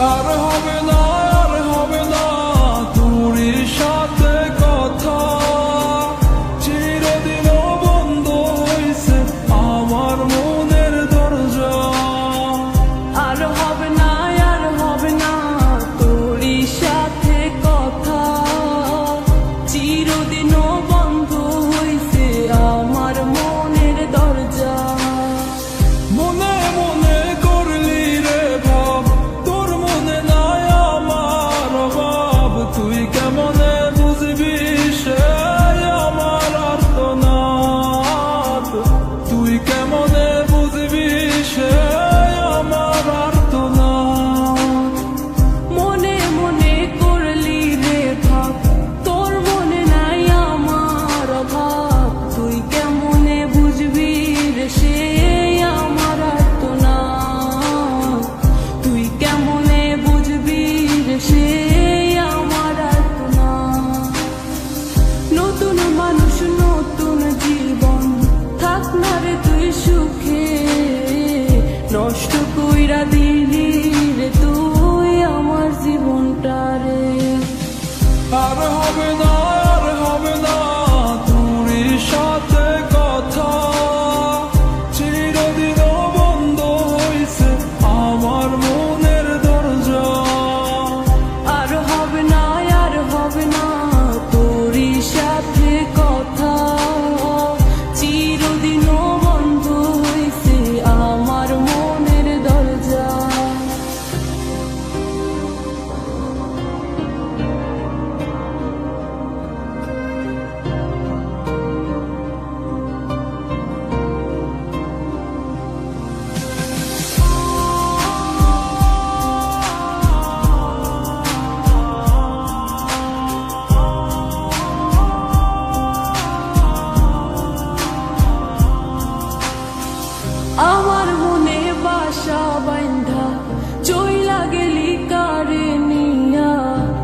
Ara haberler পুইরা দিলি রে তুই আমার জীবনটা রে আর হবে না আর হবে না।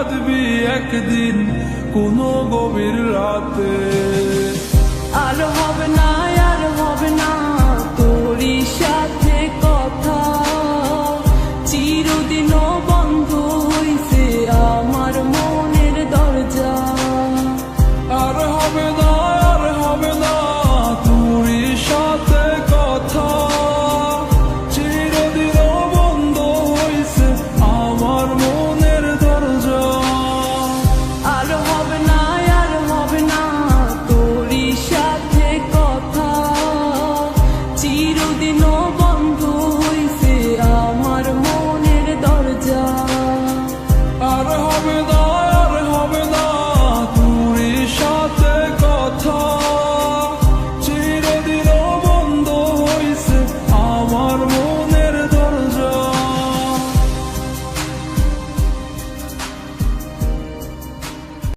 কাঁদবি একদিন কোনো গভীর রাতে। আলো হবে না summer